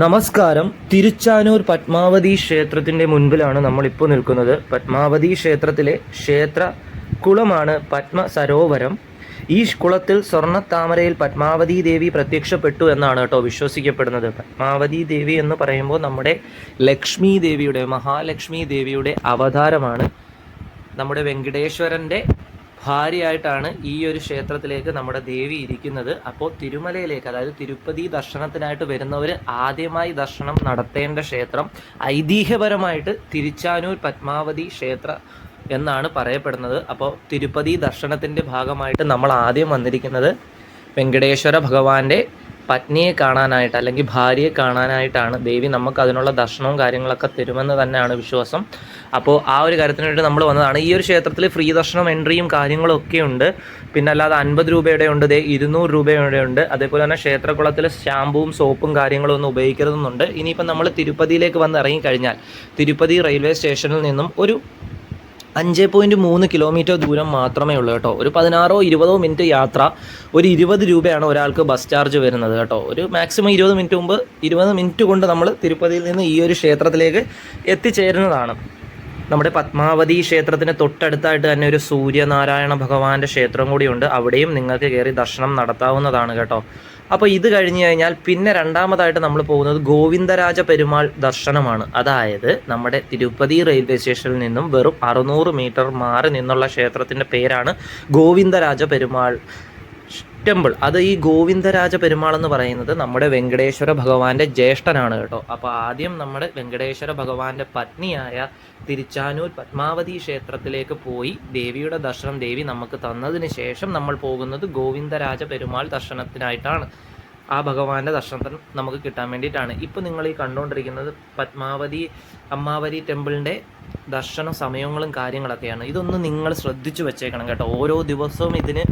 നമസ്കാരം. തിരുച്ചാനൂർ പത്മാവതി ക്ഷേത്രത്തിന്റെ മുൻപിലാണ് നമ്മൾ ഇപ്പോൾ നിൽക്കുന്നത്. പത്മാവതി ക്ഷേത്രത്തിലെ ക്ഷേത്ര കുളമാണ് പത്മ സരോവരം. ഈ കുളത്തിൽ സ്വർണത്താമരയിൽ പത്മാവതി ദേവി പ്രത്യക്ഷപ്പെട്ടു എന്നാണ് കേട്ടോ വിശ്വസിക്കപ്പെടുന്നത്. പത്മാവതി ദേവി എന്ന് പറയുമ്പോൾ നമ്മുടെ ലക്ഷ്മി ദേവിയുടെ മഹാലക്ഷ്മി ദേവിയുടെ അവതാരമാണ് നമ്മുടെ വെങ്കടേശ്വരന്റെ ഭാര്യയായിട്ടാണ് ഈ ഒരു ക്ഷേത്രത്തിലേക്ക് നമ്മുടെ ദേവി ഇരിക്കുന്നത്. അപ്പോൾ തിരുമലയിലേക്ക് അതായത് തിരുപ്പതി ദർശനത്തിനായിട്ട് വരുന്നവർ ആദ്യമായി ദർശനം നടത്തേണ്ട ക്ഷേത്രം ഐതിഹ്യപരമായിട്ട് തിരുച്ചാനൂർ പത്മാവതി ക്ഷേത്ര എന്നാണ് പറയപ്പെടുന്നത്. അപ്പോൾ തിരുപ്പതി ദർശനത്തിന്റെ ഭാഗമായിട്ട് നമ്മൾ ആദ്യം വന്നിരിക്കുന്നത് വെങ്കടേശ്വര ഭഗവാന്റെ പത്നിയെ കാണാനായിട്ട് അല്ലെങ്കിൽ ഭാര്യയെ കാണാനായിട്ടാണ് ദേവി നമുക്ക് അതിനുള്ള ദർശനവും കാര്യങ്ങളൊക്കെ തരുമെന്ന് തന്നെയാണ് വിശ്വാസം. അപ്പോൾ ആ ഒരു കാര്യത്തിന് വേണ്ടി നമ്മൾ വന്നതാണ്. ഈ ഒരു ക്ഷേത്രത്തിൽ ഫ്രീ ദർശനം എൻട്രിയും കാര്യങ്ങളും ഒക്കെ ഉണ്ട്. പിന്നെ അല്ലാതെ അൻപത് രൂപയുടെ ഉണ്ട്. ദേ ഇരുന്നൂറ് രൂപയുടെ ഉണ്ട്. അതേപോലെ തന്നെ ക്ഷേത്രകുളത്തിൽ ഷാമ്പുവും സോപ്പും കാര്യങ്ങളും ഒന്നും ഉപയോഗിക്കരുതെന്നുണ്ട്. ഇനിയിപ്പം നമ്മൾ തിരുപ്പതിയിലേക്ക് വന്ന് ഇറങ്ങിക്കഴിഞ്ഞാൽ തിരുപ്പതി റെയിൽവേ സ്റ്റേഷനിൽ നിന്നും ഒരു അഞ്ച് പോയിന്റ് മൂന്ന് കിലോമീറ്റർ ദൂരം മാത്രമേ ഉള്ളൂ കേട്ടോ. ഒരു പതിനാറോ ഇരുപതോ മിനിറ്റ് യാത്ര ഒരു ഇരുപത് രൂപയാണ് ഒരാൾക്ക് ബസ് ചാർജ് വരുന്നത് കേട്ടോ. ഒരു മാക്സിമം ഇരുപത് മിനിറ്റ് മുമ്പ് ഇരുപത് മിനിറ്റ് കൊണ്ട് നമ്മൾ തിരുപ്പതിയിൽ നിന്ന് ഈ ഒരു ക്ഷേത്രത്തിലേക്ക് എത്തിച്ചേരുന്നതാണ്. നമ്മുടെ പത്മാവതി ക്ഷേത്രത്തിന് തൊട്ടടുത്തായിട്ട് തന്നെ ഒരു സൂര്യനാരായണ ഭഗവാന്റെ ക്ഷേത്രം കൂടിയുണ്ട്. അവിടെയും നിങ്ങൾക്ക് കയറി ദർശനം നടത്താവുന്നതാണ് കേട്ടോ. അപ്പോൾ ഇത് കഴിഞ്ഞ് കഴിഞ്ഞാൽ പിന്നെ രണ്ടാമതായിട്ട് നമ്മൾ പോകുന്നത് ഗോവിന്ദരാജ പെരുമാൾ ദർശനമാണ്. അതായത് നമ്മുടെ തിരുപ്പതി റെയിൽവേ സ്റ്റേഷനിൽ നിന്നും വെറും അറുന്നൂറ് മീറ്റർ മാറി നിന്നുള്ള ക്ഷേത്രത്തിന്റെ പേരാണ് ഗോവിന്ദരാജ പെരുമാൾ ടെമ്പിൾ. അത് ഈ ഗോവിന്ദരാജ പെരുമാൾ എന്ന് പറയുന്നത് നമ്മുടെ വെങ്കടേശ്വര ഭഗവാന്റെ ജ്യേഷ്ഠനാണ് കേട്ടോ. അപ്പോൾ ആദ്യം നമ്മുടെ വെങ്കടേശ്വര ഭഗവാന്റെ പത്നിയായ തിരിച്ചാനൂർ പത്മാവതി ക്ഷേത്രത്തിലേക്ക് പോയി ദേവിയുടെ ദർശനം ദേവി നമുക്ക് തന്നതിന് ശേഷം നമ്മൾ പോകുന്നത് ഗോവിന്ദരാജ പെരുമാൾ ദർശനത്തിനായിട്ടാണ്. ആ ഭഗവാന്റെ ദർശനത്തിന് നമുക്ക് കിട്ടാൻ വേണ്ടിയിട്ടാണ്. ഇപ്പൊ നിങ്ങൾ ഈ കണ്ടുകൊണ്ടിരിക്കുന്നത് പത്മാവതി അമ്മാവതി ടെമ്പിളിന്റെ ദർശന സമയങ്ങളും കാര്യങ്ങളൊക്കെയാണ്. ഇതൊന്ന് നിങ്ങൾ ശ്രദ്ധിച്ചു വെച്ചേക്കണം കേട്ടോ. ഓരോ ദിവസവും ഇതിന്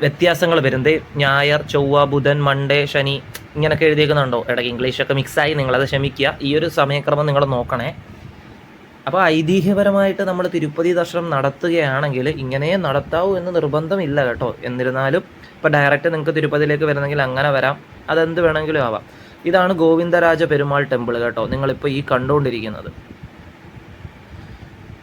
വ്യത്യാസങ്ങൾ വരുന്നത്. ഞായർ ചൊവ്വ ബുധൻ മൺഡേ ശനി ഇങ്ങനെയൊക്കെ എഴുതിയേക്കുന്നുണ്ടോ? ഇടയ്ക്ക് ഇംഗ്ലീഷൊക്കെ മിക്സായി നിങ്ങളത് ക്ഷമിക്കുക. ഈ ഒരു സമയക്രമം നിങ്ങൾ നോക്കണേ. അപ്പോൾ ഐതിഹ്യപരമായിട്ട് നമ്മൾ തിരുപ്പതി ദർശനം നടത്തുകയാണെങ്കിൽ ഇങ്ങനെ നടത്താവൂ എന്ന് നിർബന്ധമില്ല കേട്ടോ. എന്നിരുന്നാലും ഇപ്പോൾ ഡയറക്റ്റ് നിങ്ങൾക്ക് തിരുപ്പതിയിലേക്ക് വരണമെങ്കിൽ അങ്ങനെ വരാം. അതെന്ത് വേണമെങ്കിലും ആവാം. ഇതാണ് ഗോവിന്ദരാജ പെരുമാൾ ടെമ്പിൾ കേട്ടോ. നിങ്ങളിപ്പോൾ ഈ കണ്ടുകൊണ്ടിരിക്കുന്നത്.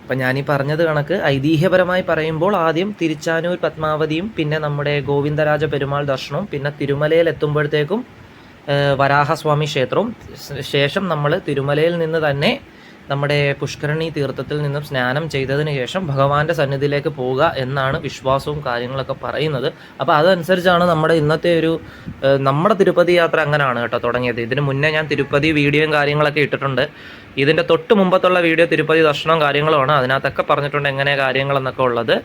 അപ്പം ഞാനീ പറഞ്ഞത് കണക്ക് ഐതിഹ്യപരമായി പറയുമ്പോൾ ആദ്യം തിരുച്ചാനൂർ പത്മാവതിയും പിന്നെ നമ്മുടെ ഗോവിന്ദരാജ പെരുമാൾ ദർശനവും പിന്നെ തിരുമലയിൽ എത്തുമ്പോഴത്തേക്കും വരാഹസ്വാമി ക്ഷേത്രവും ശേഷം നമ്മൾ തിരുമലയിൽ നിന്ന് തന്നെ നമ്മുടെ പുഷ്കരണി തീർത്ഥത്തിൽ നിന്നും സ്നാനം ചെയ്തതിന് ശേഷം ഭഗവാന്റെ സന്നിധിയിലേക്ക് പോവുക എന്നാണ് വിശ്വാസവും കാര്യങ്ങളൊക്കെ പറയുന്നത്. അപ്പോൾ അതനുസരിച്ചാണ് നമ്മുടെ ഇന്നത്തെ ഒരു നമ്മുടെ തിരുപ്പതി യാത്ര അങ്ങനെയാണ് കേട്ടോ തുടങ്ങിയത്. ഇതിന് മുന്നേ ഞാൻ തിരുപ്പതി വീഡിയോയും കാര്യങ്ങളൊക്കെ ഇട്ടിട്ടുണ്ട്. ഇതിന്റെ തൊട്ട് മുമ്പത്തുള്ള വീഡിയോ തിരുപ്പതി ദർശനവും കാര്യങ്ങളുമാണ്. അതിനകത്തൊക്കെ പറഞ്ഞിട്ടുണ്ട് എങ്ങനെ കാര്യങ്ങളെന്നൊക്കെ ഉള്ളത്.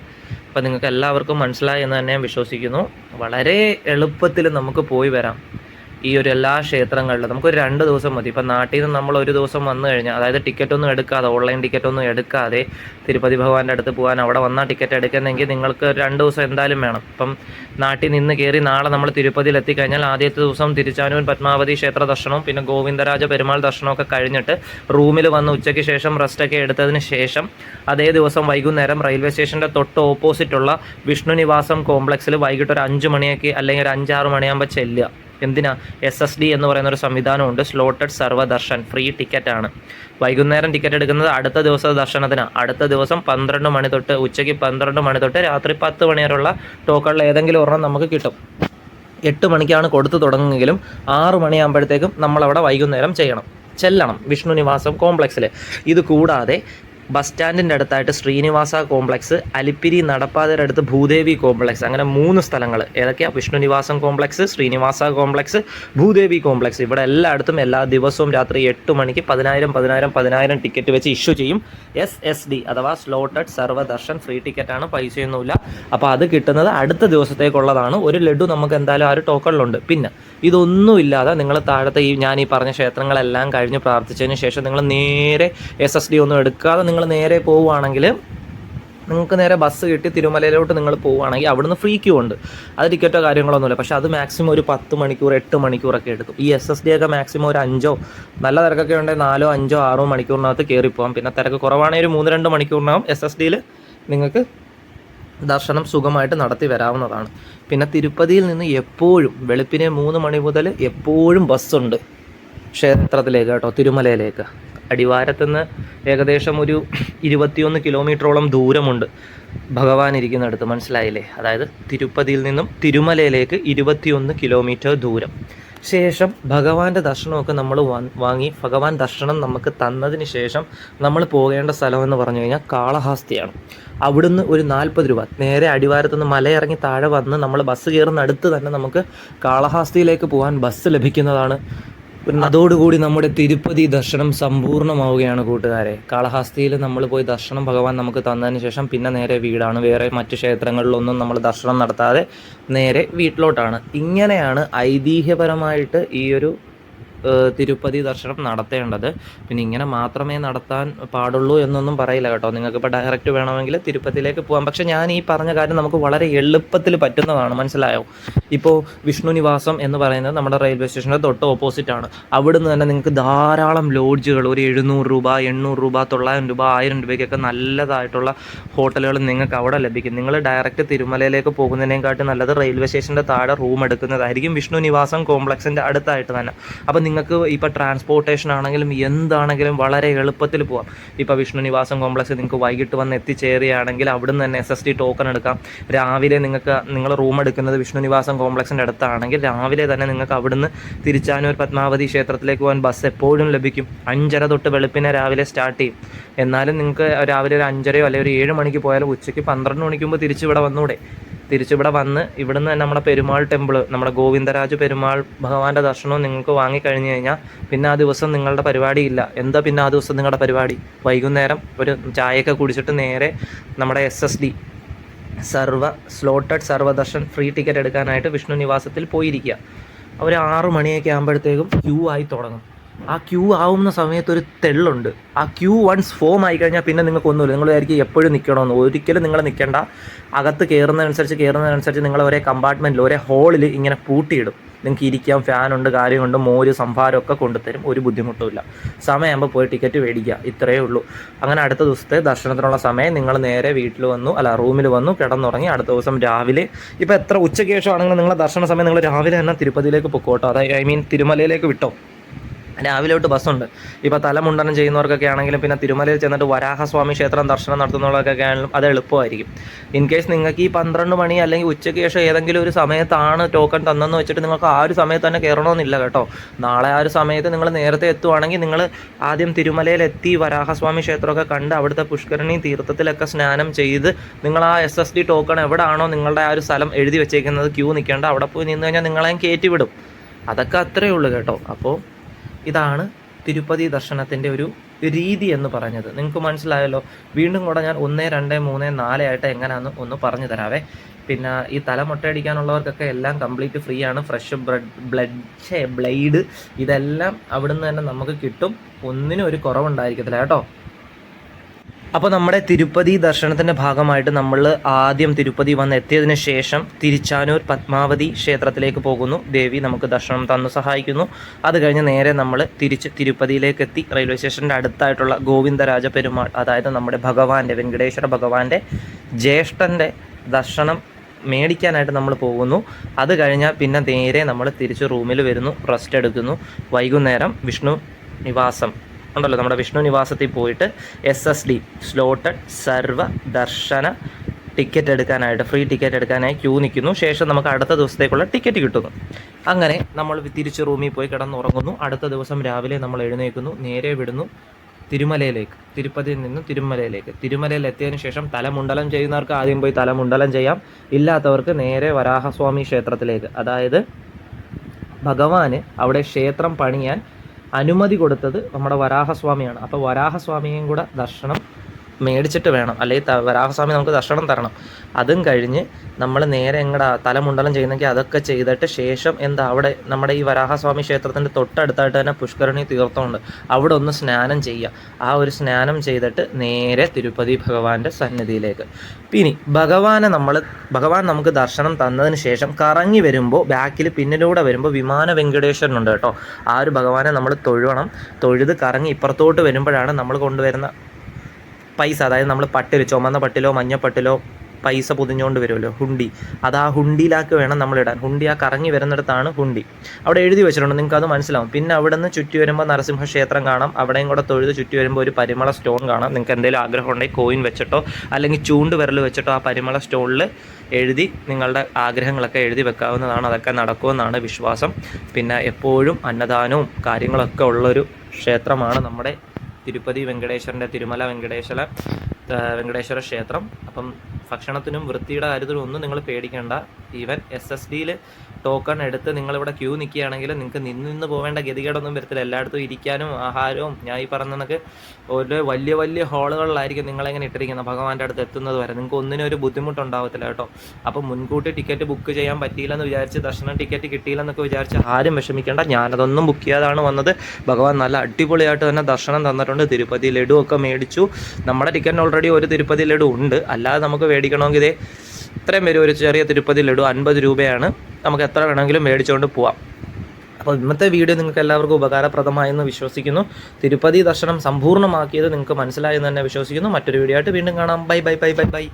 അപ്പോൾ നിങ്ങൾക്ക് എല്ലാവർക്കും മനസ്സിലായി എന്ന് തന്നെ വിശ്വസിക്കുന്നു. വളരെ എളുപ്പത്തിൽ നമുക്ക് പോയി വരാം. ഈ ഒരു എല്ലാ ക്ഷേത്രങ്ങളിലും നമുക്കൊരു രണ്ട് ദിവസം മതി. ഇപ്പം നാട്ടിൽ നിന്ന് നമ്മൾ ഒരു ദിവസം വന്നു കഴിഞ്ഞാൽ അതായത് ടിക്കറ്റ് ഒന്നും എടുക്കാതെ ഓൺലൈൻ ടിക്കറ്റ് ഒന്നും എടുക്കാതെ തിരുപ്പതി ഭഗവാന്റെ അടുത്ത് പോകാൻ അവിടെ വന്നാൽ ടിക്കറ്റ് എടുക്കുന്നെങ്കിൽ നിങ്ങൾക്ക് രണ്ട് ദിവസം എന്തായാലും വേണം. ഇപ്പം നാട്ടിൽ നിന്ന് കയറി നാളെ നമ്മൾ തിരുപ്പതിയിൽ എത്തിക്കഴിഞ്ഞാൽ ആദ്യത്തെ ദിവസം തിരുച്ചാനൂർ പത്മാവതി ക്ഷേത്ര ദർശനവും പിന്നെ ഗോവിന്ദരാജ പെരുമാൾ ദർശനമൊക്കെ കഴിഞ്ഞിട്ട് റൂമിൽ വന്ന് ഉച്ചയ്ക്ക് ശേഷം റെസ്റ്റൊക്കെ എടുത്തതിന് ശേഷം അതേ ദിവസം വൈകുന്നേരം റെയിൽവേ സ്റ്റേഷന്റെ തൊട്ട് ഓപ്പോസിറ്റുള്ള വിഷ്ണു നിവാസം കോംപ്ലക്സിൽ വൈകിട്ട് ഒരു അഞ്ച് മണിയൊക്കെ അല്ലെങ്കിൽ ഒരു അഞ്ചാറ് മണിയാകുമ്പോൾ ചെല്ലുക. എന്തിനാ എസ് എസ് ഡി എന്ന് പറയുന്ന ഒരു സംവിധാനമുണ്ട് സ്ലോട്ടഡ് സർവദർശൻ ഫ്രീ ടിക്കറ്റാണ് വൈകുന്നേരം ടിക്കറ്റ് എടുക്കുന്നത് അടുത്ത ദിവസത്തെ ദർശനത്തിന്. അടുത്ത ദിവസം പന്ത്രണ്ട് മണി തൊട്ട് ഉച്ചയ്ക്ക് പന്ത്രണ്ട് മണി തൊട്ട് രാത്രി പത്ത് മണി വരെയുള്ള ടോക്കണിൽ ഏതെങ്കിലും ഒരെണ്ണം നമുക്ക് കിട്ടും. എട്ട് മണിക്കാണ് കൊടുത്തു തുടങ്ങുമെങ്കിലും ആറു മണിയാകുമ്പോഴത്തേക്കും നമ്മളവിടെ വൈകുന്നേരം ചെയ്യണം. ചെല്ലണം. വിഷ്ണു നിവാസം കോംപ്ലക്സിൽ ഇത് കൂടാതെ ബസ് സ്റ്റാൻഡിന്റെ അടുത്തായിട്ട് ശ്രീനിവാസ കോംപ്ലക്സ് അലിപ്പിരി നടപ്പാതയുടെ അടുത്ത് ഭൂദേവി കോംപ്ലക്സ് അങ്ങനെ മൂന്ന് സ്ഥലങ്ങൾ. ഏതൊക്കെയാണ് Vishnunivasam complex Srinivasa complex Bhudevi complex ഇവിടെ എല്ലായിടത്തും എല്ലാ ദിവസവും രാത്രി എട്ട് മണിക്ക് പതിനായിരം പതിനായിരം പതിനായിരം ടിക്കറ്റ് വെച്ച് ഇഷ്യൂ ചെയ്യും. എസ് എസ് ഡി അഥവാ സ്ലോട്ടഡ് സർവദർശൻ ഫ്രീ ടിക്കറ്റാണ് പൈസയൊന്നുമില്ല. അപ്പോൾ അത് കിട്ടുന്നത് അടുത്ത ദിവസത്തേക്കുള്ളതാണ്. ഒരു ലഡു നമുക്ക് എന്തായാലും ആ ഒരു ടോക്കണിലുണ്ട് പിന്നെ ഇതൊന്നുമില്ലാതെ നിങ്ങൾ താഴത്തെ ഈ ഞാൻ ഈ പറഞ്ഞ ക്ഷേത്രങ്ങളെല്ലാം കഴിഞ്ഞ് പ്രാർത്ഥിച്ചതിന് ശേഷം നിങ്ങൾ നേരെ എസ് എസ് ഡി ഒന്നും എടുക്കാതെ നിങ്ങൾ നേരെ പോവുകയാണെങ്കിൽ നിങ്ങൾക്ക് നേരെ ബസ് കിട്ടി തിരുമലയിലോട്ട് നിങ്ങൾ പോവുകയാണെങ്കിൽ അവിടുന്ന് ഫ്രീ ക്യൂ ഉണ്ട്. അത് ടിക്കറ്റോ കാര്യങ്ങളൊന്നുമില്ല പക്ഷേ അത് മാക്സിമം ഒരു പത്ത് മണിക്കൂർ എട്ട് മണിക്കൂറൊക്കെ എടുക്കും. ഈ എസ് എസ് ഡി ഒക്കെ മാക്സിമം ഒരു അഞ്ചോ നല്ല തിരക്കൊക്കെ ഉണ്ടെങ്കിൽ നാലോ അഞ്ചോ ആറോ മണിക്കൂറിനകത്ത് കയറിപ്പോകാം പിന്നെ തിരക്ക് കുറവാണെങ്കിൽ ഒരു മൂന്ന് രണ്ട് മണിക്കൂറിനകം എസ് എസ് ഡിയിൽ നിങ്ങൾക്ക് ദർശനം സുഖമായിട്ട് നടത്തി വരാവുന്നതാണ്. പിന്നെ തിരുപ്പതിയിൽ നിന്ന് എപ്പോഴും വെളുപ്പിനെ മൂന്ന് മണി മുതൽ എപ്പോഴും ബസ്സുണ്ട് ക്ഷേത്രത്തിലേക്ക് കേട്ടോ തിരുമലയിലേക്ക്. അടിവാരത്തുനിന്ന് ഏകദേശം ഒരു ഇരുപത്തിയൊന്ന് കിലോമീറ്ററോളം ദൂരമുണ്ട് ഭഗവാൻ ഇരിക്കുന്നിടത്ത്. മനസ്സിലായില്ലേ? അതായത് തിരുപ്പതിയിൽ നിന്നും തിരുമലയിലേക്ക് ഇരുപത്തിയൊന്ന് കിലോമീറ്റർ ദൂരം. ശേഷം ഭഗവാന്റെ ദർശനമൊക്കെ നമ്മൾ വാങ്ങി ഭഗവാൻ ദർശനം നമുക്ക് തന്നതിന് ശേഷം നമ്മൾ പോകേണ്ട സ്ഥലമെന്ന് പറഞ്ഞു കഴിഞ്ഞാൽ കാളഹാസ്തിയാണ്. അവിടുന്ന് ഒരു നാൽപ്പത് രൂപ. നേരെ അടിവാരത്തുനിന്ന് മലയിറങ്ങി താഴെ വന്ന് നമ്മൾ ബസ് കയറുന്ന അടുത്ത് തന്നെ നമുക്ക് കാളഹാസ്തിയിലേക്ക് പോകാൻ ബസ് ലഭിക്കുന്നതാണ് അതോടുകൂടി നമ്മുടെ തിരുപ്പതി ദർശനം സമ്പൂർണമാവുകയാണ് കൂട്ടുകാരെ. കാളഹാസ്തിയിൽ നമ്മൾ പോയി ദർശനം ഭഗവാൻ നമുക്ക് തന്നതിന് ശേഷം പിന്നെ നേരെ വീടാണ്. വേറെ മറ്റു ക്ഷേത്രങ്ങളിലൊന്നും നമ്മൾ ദർശനം നടത്താതെ നേരെ വീട്ടിലോട്ടാണ്. ഇങ്ങനെയാണ് ഐതിഹ്യപരമായിട്ട് ഈ ഒരു തിരുപ്പതി ദർശനം നടത്തേണ്ടത്. പിന്നെ ഇങ്ങനെ മാത്രമേ നടത്താൻ പാടുള്ളൂ എന്നൊന്നും പറയില്ല കേട്ടോ. നിങ്ങൾക്ക് ഇപ്പോൾ ഡയറക്റ്റ് വേണമെങ്കിൽ തിരുപ്പതിയിലേക്ക് പോകാം പക്ഷേ ഞാൻ ഈ പറഞ്ഞ കാര്യം നമുക്ക് വളരെ എളുപ്പത്തിൽ പറ്റുന്നതാണ്. മനസ്സിലായോ? ഇപ്പോൾ വിഷ്ണു നിവാസം എന്ന് പറയുന്നത് നമ്മുടെ റെയിൽവേ സ്റ്റേഷന്റെ തൊട്ട് ഓപ്പോസിറ്റ് ആണ്. അവിടുന്ന് തന്നെ നിങ്ങൾക്ക് ധാരാളം ലോഡ്ജുകൾ ഒരു എഴുന്നൂറ് രൂപ എണ്ണൂറ് രൂപ തൊള്ളായിരം രൂപ ആയിരം രൂപയ്ക്കൊക്കെ നല്ലതായിട്ടുള്ള ഹോട്ടലുകൾ നിങ്ങൾക്ക് അവിടെ ലഭിക്കും. നിങ്ങൾ ഡയറക്റ്റ് തിരുമലയിലേക്ക് പോകുന്നതിനേക്കാട്ടും നല്ലത് റെയിൽവേ സ്റ്റേഷന്റെ താഴെ റൂം എടുക്കുന്നതായിരിക്കും വിഷ്ണു നിവാസം കോംപ്ലക്സിന്റെ അടുത്തായിട്ട് തന്നെ. അപ്പോൾ നിങ്ങൾക്ക് ഇപ്പോൾ ട്രാൻസ്പോർട്ടേഷൻ ആണെങ്കിലും എന്താണെങ്കിലും വളരെ എളുപ്പത്തിൽ പോവാം. ഇപ്പോൾ വിഷ്ണു നിവാസം കോംപ്ലക്സ് നിങ്ങൾക്ക് വൈകിട്ട് വന്ന് എത്തിച്ചേരുകയാണെങ്കിൽ അവിടെ നിന്ന് തന്നെ എസ് എസ് ടി ടോക്കൺ എടുക്കാം. രാവിലെ നിങ്ങൾക്ക് നിങ്ങൾ റൂം എടുക്കുന്നത് വിഷ്ണു നിവാസം കോംപ്ലക്സിന്റെ അടുത്താണെങ്കിൽ രാവിലെ തന്നെ നിങ്ങൾക്ക് അവിടുന്ന് തിരുച്ചാനൂർ പത്മാവതി ക്ഷേത്രത്തിലേക്ക് പോകാൻ ബസ് എപ്പോഴും ലഭിക്കും. അഞ്ചര തൊട്ട് വെളുപ്പിനെ രാവിലെ സ്റ്റാർട്ട് ചെയ്യും. എന്നാലും നിങ്ങൾക്ക് രാവിലെ ഒരു അഞ്ചരയോ അല്ലെങ്കിൽ ഒരു ഏഴ് മണിക്ക് പോയാലും ഉച്ചയ്ക്ക് പന്ത്രണ്ട് മണിക്ക് മുമ്പ് തിരിച്ച് ഇവിടെ വന്നൂടെ. തിരിച്ചിവിടെ വന്ന് ഇവിടുന്ന് തന്നെ നമ്മുടെ പെരുമാൾ ടെമ്പിൾ നമ്മുടെ ഗോവിന്ദരാജ പെരുമാൾ ഭഗവാന്റെ ദർശനവും നിങ്ങൾക്ക് വാങ്ങിക്കഴിഞ്ഞു കഴിഞ്ഞാൽ പിന്നെ ആ ദിവസം നിങ്ങളുടെ പരിപാടി ഇല്ല. എന്താ പിന്നെ ആ ദിവസം നിങ്ങളുടെ പരിപാടി? വൈകുന്നേരം ഒരു ചായയൊക്കെ കുടിച്ചിട്ട് നേരെ നമ്മുടെ S S D Sarva slotted Sarvadarshan free ticket എടുക്കാനായിട്ട് വിഷ്ണു നിവാസത്തിൽ പോയിരിക്കുക. ഒരു ആറു മണിയൊക്കെ ആകുമ്പോഴത്തേക്കും ക്യൂ ആയി തുടങ്ങും. ആ ക്യൂ ആവുന്ന സമയത്ത് ഒരു തെള്ളുണ്ട്. ആ ക്യൂ വൺസ് ഫോം ആയി കഴിഞ്ഞാൽ പിന്നെ നിങ്ങൾക്ക് ഒന്നുമില്ല. നിങ്ങൾ വിചാരിക്കും എപ്പോഴും നിൽക്കണമെന്ന് ഒരിക്കലും നിങ്ങൾ നിൽക്കേണ്ട അകത്ത് കയറുന്നതനുസരിച്ച് കയറുന്നതനുസരിച്ച് നിങ്ങൾ ഒരേ കമ്പാർട്ട്മെന്റിൽ ഒരേ ഹോളിൽ ഇങ്ങനെ പൂട്ടിയിടും. നിങ്ങൾക്ക് ഇരിക്കാം ഫാനുണ്ട് കാര്യമുണ്ട് മോര് സംഭാരം ഒക്കെ കൊണ്ടുതരും. ഒരു ബുദ്ധിമുട്ടുമില്ല സമയമാകുമ്പോൾ പോയി ടിക്കറ്റ് മേടിക്കുക. ഇത്രയേ ഉള്ളൂ. അങ്ങനെ അടുത്ത ദിവസത്തെ ദർശനത്തിനുള്ള സമയം നിങ്ങൾ നേരെ വീട്ടിൽ വന്നു അല്ല റൂമിൽ വന്നു കിടന്നുറങ്ങി അടുത്ത ദിവസം രാവിലെ. ഇപ്പോൾ എത്ര ഉച്ചയ്ക്ക് ശേഷമാണെങ്കിലും നിങ്ങളെ ദർശന സമയം നിങ്ങൾ രാവിലെ തന്നെ തിരുപ്പതിയിലേക്ക് പൊക്കോട്ടോ? അതായത് ഐ മീൻ തിരുമലയിലേക്ക് വിട്ടോ? രാവിലെ തൊട്ട് ബസ്സുണ്ട്. ഇപ്പോൾ തലമുണ്ടനം ചെയ്യുന്നവർക്കൊക്കെ ആണെങ്കിലും പിന്നെ തിരുമലയിൽ ചെന്നിട്ട് വരാഹസ്വാമി ക്ഷേത്രം ദർശനം നടത്തുന്നവർക്കൊക്കെ ആണെങ്കിലും അത് എളുപ്പമായിരിക്കും. ഇൻ കേസ് നിങ്ങൾക്ക് ഈ പന്ത്രണ്ട് മണി അല്ലെങ്കിൽ ഉച്ചയ്ക്ക് ശേഷം ഏതെങ്കിലും ഒരു സമയത്താണ് ടോക്കൺ തന്നെന്ന് വെച്ചിട്ട് നിങ്ങൾക്ക് ആ ഒരു സമയത്ത് തന്നെ കയറണമെന്നില്ല കേട്ടോ. നാളെ ആ ഒരു സമയത്ത് നിങ്ങൾ നേരത്തെ എത്തുവാണെങ്കിൽ നിങ്ങൾ ആദ്യം തിരുമലയിലെത്തി വരാഹസ്വാമി ക്ഷേത്രമൊക്കെ കണ്ട് അവിടുത്തെ പുഷ്കരണി തീർത്ഥത്തിലൊക്കെ സ്നാനം ചെയ്ത് നിങ്ങൾ ആ എസ് എസ് ഡി ടോക്കൺ എവിടെയാണോ നിങ്ങളുടെ ആ ഒരു സ്ഥലം എഴുതി വെച്ചേക്കുന്നത് ക്യൂ നിൽക്കേണ്ട അവിടെ പോയി നിന്ന് കഴിഞ്ഞാൽ നിങ്ങളെയും കയറ്റി വിടും അതൊക്കെ അത്രയേ ഉള്ളൂ കേട്ടോ. അപ്പോൾ ഇതാണ് തിരുപ്പതി ദർശനത്തിന്റെ ഒരു രീതി എന്ന് പറഞ്ഞത്. നിങ്ങൾക്ക് മനസ്സിലായല്ലോ വീണ്ടും കൂടെ ഞാൻ ഒന്ന് രണ്ട് മൂന്ന് നാല് ആയിട്ട് എങ്ങനെയാണെന്ന് ഒന്ന് പറഞ്ഞു തരാവേ. പിന്നെ ഈ തല മുട്ടയടിക്കാനുള്ളവർക്കൊക്കെ എല്ലാം കംപ്ലീറ്റ് ഫ്രീ ആണ്. ഫ്രഷ് ബ്ലഡ് ബ്ലഡ് ഛേ ബ്ലേഡ് ഇതെല്ലാം അവിടുന്ന് തന്നെ നമുക്ക് കിട്ടും. ഒന്നിനും ഒരു കുറവുണ്ടായിരിക്കത്തില്ല കേട്ടോ. അപ്പോൾ നമ്മുടെ തിരുപ്പതി ദർശനത്തിന്റെ ഭാഗമായിട്ട് നമ്മൾ ആദ്യം തിരുപ്പതി വന്ന് എത്തിയതിന് ശേഷം തിരിച്ചാനൂർ പത്മാവതി ക്ഷേത്രത്തിലേക്ക് പോകുന്നു. ദേവി നമുക്ക് ദർശനം തന്നു സഹായിക്കുന്നു. അത് കഴിഞ്ഞ് നേരെ നമ്മൾ തിരിച്ച് തിരുപ്പതിയിലേക്ക് എത്തി റെയിൽവേ സ്റ്റേഷന്റെ അടുത്തായിട്ടുള്ള ഗോവിന്ദരാജ പെരുമാൾ അതായത് നമ്മുടെ ഭഗവാന്റെ വെങ്കടേശ്വര ഭഗവാന്റെ ജ്യേഷ്ഠന്റെ ദർശനം മേടിക്കാനായിട്ട് നമ്മൾ പോകുന്നു. അത് കഴിഞ്ഞാൽ പിന്നെ നേരെ നമ്മൾ തിരിച്ച് റൂമിൽ വരുന്നു റെസ്റ്റ് എടുക്കുന്നു. വൈകുന്നേരം വിഷ്ണു നിവാസം. ഉണ്ടല്ലോ നമ്മുടെ വിഷ്ണു നിവാസത്തിൽ പോയിട്ട് S S D slotted Sarva Darshana ticket എടുക്കാനായിട്ട് ഫ്രീ ടിക്കറ്റ് എടുക്കാനായി ക്യൂ നിൽക്കുന്നു. ശേഷം നമുക്ക് അടുത്ത ദിവസത്തേക്കുള്ള ടിക്കറ്റ് കിട്ടുന്നു. അങ്ങനെ നമ്മൾ തിരിച്ച് റൂമിൽ പോയി കിടന്നുറങ്ങുന്നു. അടുത്ത ദിവസം രാവിലെ നമ്മൾ എഴുന്നേൽക്കുന്നു. നേരെ വിടുന്നു തിരുമലയിലേക്ക്. തിരുപ്പതിയിൽ നിന്ന് തിരുമലയിലേക്ക്. തിരുമലയിൽ എത്തിയതിനു ശേഷം തലമുണ്ടലം ചെയ്യുന്നവർക്ക് ആദ്യം പോയി തലമുണ്ടലം ചെയ്യാം. ഇല്ലാത്തവർക്ക് നേരെ വരാഹസ്വാമി ക്ഷേത്രത്തിലേക്ക്. അതായത് ഭഗവാന് അവിടെ ക്ഷേത്രം പണിയാൻ അനുമതി കൊടുത്തത് നമ്മുടെ വരാഹസ്വാമിയാണ്. അപ്പോൾ വരാഹസ്വാമിയും കൂടെ ദർശനം മേടിച്ചിട്ട് വേണം. അല്ലെങ്കിൽ വരാഹസ്വാമി നമുക്ക് ദർശനം തരണം. അതും കഴിഞ്ഞ് നമ്മൾ നേരെ എങ്ങടാ തലമുണ്ടലം ചെയ്യുന്നെങ്കിൽ അതൊക്കെ ചെയ്തിട്ട് ശേഷം എന്താ അവിടെ നമ്മുടെ ഈ വരാഹസ്വാമി ക്ഷേത്രത്തിന്റെ തൊട്ടടുത്തായിട്ട് തന്നെ പുഷ്കരണി തീർത്ഥമുണ്ട്. അവിടെ ഒന്ന് സ്നാനം ചെയ്യുക. ആ ഒരു സ്നാനം ചെയ്തിട്ട് നേരെ തിരുപ്പതി ഭഗവാന്റെ സന്നിധിയിലേക്ക്. ഇനി ഭഗവാനെ നമ്മൾ ഭഗവാൻ നമുക്ക് ദർശനം തന്നതിന് ശേഷം കറങ്ങി വരുമ്പോൾ ബാക്കിൽ പിന്നിലൂടെ വരുമ്പോൾ വിമാന വെങ്കടേശ്വരനുണ്ട് കേട്ടോ. ആ ഒരു ഭഗവാനെ നമ്മൾ തൊഴുവണം. തൊഴുത് കറങ്ങി ഇപ്പുറത്തോട്ട് വരുമ്പോഴാണ് നമ്മൾ കൊണ്ടുവരുന്ന പൈസ അതായത് നമ്മൾ പട്ടിൽ ചുമന്ന പട്ടിലോ മഞ്ഞ പട്ടിലോ പൈസ പൊതിഞ്ഞുകൊണ്ട് വരുമല്ലോ ഹുണ്ടി. അത് ആ ഹുണ്ടിയിലാക്ക് വേണം നമ്മൾ ഇടാൻ ഹുണ്ടി ആ കറങ്ങി വരുന്നിടത്താണ് ഹുണ്ടി. അവിടെ എഴുതി വെച്ചിട്ടുണ്ട് നിങ്ങൾക്ക് അത് മനസ്സിലാവും. പിന്നെ അവിടെ നിന്ന് ചുറ്റി വരുമ്പോൾ നരസിംഹ ക്ഷേത്രം കാണാം. അവിടെയും കൂടെ തൊഴുത് ചുറ്റി വരുമ്പോൾ ഒരു പരിമള സ്റ്റോൺ കാണാം. നിങ്ങൾക്ക് എന്തെങ്കിലും ആഗ്രഹം ഉണ്ടെങ്കിൽ കോയിൻ വെച്ചിട്ടോ അല്ലെങ്കിൽ ചൂണ്ട് വിരൽ വെച്ചിട്ടോ ആ പരിമള സ്റ്റോണിൽ എഴുതി നിങ്ങളുടെ ആഗ്രഹങ്ങളൊക്കെ എഴുതി വെക്കാവുന്നതാണ്. അതൊക്കെ നടക്കുമെന്നാണ് വിശ്വാസം. പിന്നെ എപ്പോഴും അന്നദാനവും കാര്യങ്ങളൊക്കെ ഉള്ളൊരു ക്ഷേത്രമാണ് നമ്മുടെ തിരുപ്പതി വെങ്കടേശ്വരന്റെ തിരുമല വെങ്കടേശ്വര വെങ്കടേശ്വര ക്ഷേത്രം. അപ്പം ഭക്ഷണത്തിനും വൃത്തിയുടെ കാര്യത്തിനും ഒന്നും നിങ്ങൾ പേടിക്കേണ്ട. ഈവൻ എസ് എസ് ഡിയിൽ ടോക്കൺ എടുത്ത് നിങ്ങളിവിടെ ക്യൂ നിൽക്കുകയാണെങ്കിൽ നിങ്ങൾക്ക് നിന്ന് നിന്ന് പോവേണ്ട ഗതികേടൊന്നും വരത്തില്ല. എല്ലായിടത്തും ഇരിക്കാനും ആഹാരവും ഞാൻ ഈ പറഞ്ഞ കണക്ക് ഒരു വലിയ വലിയ ഹാളുകളിലായിരിക്കും നിങ്ങളെങ്ങനെ ഇട്ടിരിക്കുന്നത് ഭഗവാന്റെ അടുത്ത് എത്തുന്നത് വരെ. നിങ്ങൾക്ക് ഒന്നിനും ഒരു ബുദ്ധിമുട്ടുണ്ടാവത്തില്ല കേട്ടോ. അപ്പോൾ മുൻകൂട്ടി ടിക്കറ്റ് ബുക്ക് ചെയ്യാൻ പറ്റിയില്ലെന്ന് വിചാരിച്ച് ദർശനം ടിക്കറ്റ് കിട്ടിയില്ലെന്നൊക്കെ വിചാരിച്ച് ആരും വിഷമിക്കേണ്ട. ഞാനതൊന്നും ബുക്ക് ചെയ്യാതാണ് വന്നത്. ഭഗവാൻ നല്ല അടിപൊളിയായിട്ട് തന്നെ ദർശനം തന്നിട്ടുണ്ട്. തിരുപ്പതി ലഡു ഒക്കെ മേടിച്ചു. നമ്മുടെ ടിക്കറ്റിന് ഓൾറെഡി ഒരു തിരുപ്പതി ലഡു ഉണ്ട്. അല്ലാതെ നമുക്ക് മേടിക്കണമെങ്കിൽ ഇതേ ഇത്രയും വരും ഒരു ചെറിയ തിരുപ്പതി ലഡു അൻപത് രൂപയാണ്. നമുക്ക് എത്ര വേണമെങ്കിലും മേടിച്ചുകൊണ്ട് പോവാം. അപ്പോൾ ഇന്നത്തെ വീഡിയോ നിങ്ങൾക്ക് എല്ലാവർക്കും ഉപകാരപ്രദമായെന്ന് വിശ്വസിക്കുന്നു. തിരുപ്പതി ദർശനം സമ്പൂർണമാക്കിയത് നിങ്ങൾക്ക് മനസ്സിലായെന്ന് തന്നെ വിശ്വസിക്കുന്നു. മറ്റൊരു വീഡിയോ ആയിട്ട് വീണ്ടും കാണാം. Bye bye bye bye bye.